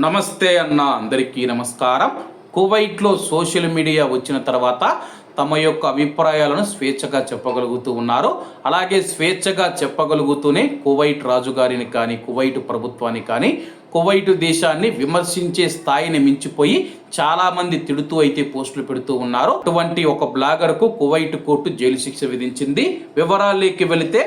నమస్తే అన్న అందరికీ నమస్కారం. కువైట్లో సోషల్ మీడియా వచ్చిన తర్వాత తమ యొక్క అభిప్రాయాలను స్వేచ్ఛగా చెప్పగలుగుతూ ఉన్నారు. అలాగే స్వేచ్ఛగా చెప్పగలుగుతూనే కువైట్ రాజుగారిని కానీ కువైట్ ప్రభుత్వాన్ని కానీ కువైట్ దేశాన్ని విమర్శించే స్థాయిని మించిపోయి చాలామంది తిడుతూ అయితే పోస్టులు పెడుతూ ఉన్నారు. అటువంటి ఒక బ్లాగర్కు కువైట్ కోర్టు జైలు శిక్ష విధించింది. వివరాల్లోకి వెళితే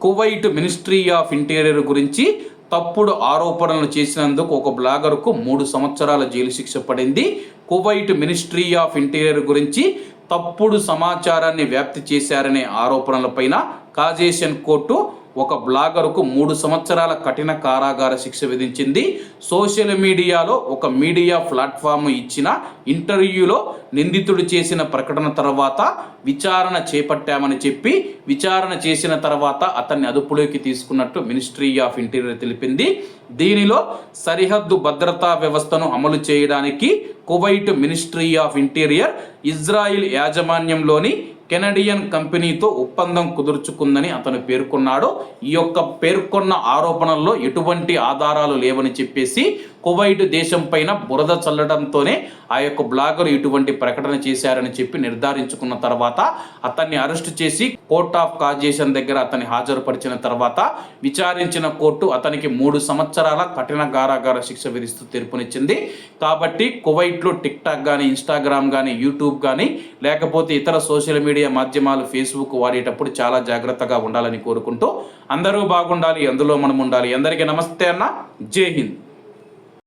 కువైట్ మినిస్ట్రీ ఆఫ్ ఇంటీరియర్ గురించి తప్పుడు ఆరోపణలు చేసినందుకు ఒక బ్లాగర్కు మూడు సంవత్సరాల జైలు శిక్ష పడింది. కువైట్ మినిస్ట్రీ ఆఫ్ ఇంటీరియర్ గురించి తప్పుడు సమాచారాన్ని వ్యాప్తి చేశారనే ఆరోపణలపైన కాజేషన్ కోర్టు ఒక బ్లాగర్కు మూడు సంవత్సరాల కఠిన కారాగార శిక్ష విధించింది. సోషల్ మీడియాలో ఒక మీడియా ప్లాట్ఫామ్ ఇచ్చిన ఇంటర్వ్యూలో నిందితుడు చేసిన ప్రకటన తర్వాత విచారణ చేపట్టామని చెప్పి విచారణ చేసిన తర్వాత అతన్ని అదుపులోకి తీసుకున్నట్టు మినిస్ట్రీ ఆఫ్ ఇంటీరియర్ తెలిపింది. దీనిలో సరిహద్దు భద్రతా వ్యవస్థను అమలు చేయడానికి Kuwait ministry of interior Israel యాజమాన్యంలోని కెనడియన్ కంపెనీతో ఒప్పందం కుదుర్చుకుందని అతను పేర్కొన్నాడు. ఈ యొక్క పేర్కొన్న ఆరోపణల్లో ఎటువంటి ఆధారాలు లేవని చెప్పేసి కువైట్ దేశం పైన బురద చల్లడంతోనే ఆ యొక్క బ్లాగర్ ఇటువంటి ప్రకటన చేశారని చెప్పి నిర్ధారించుకున్న తర్వాత అతన్ని అరెస్ట్ చేసి కోర్ట్ ఆఫ్ కాజేషన్ దగ్గర అతన్ని హాజరుపరిచిన తర్వాత విచారించిన కోర్టు అతనికి మూడు సంవత్సరాల కఠిన కారాగార శిక్ష విధిస్తూ తీర్పునిచ్చింది. కాబట్టి కువైట్లో టిక్ టాక్ కానీ ఇన్స్టాగ్రామ్ కానీ యూట్యూబ్ కానీ లేకపోతే ఇతర సోషల్ మీడియా మాధ్యమాలు ఫేస్బుక్ వాడేటప్పుడు చాలా జాగ్రత్తగా ఉండాలని కోరుకుంటూ అందరూ బాగుండాలి అందులో మనం ఉండాలి అందరికీ నమస్తే అన్న. జై హింద్.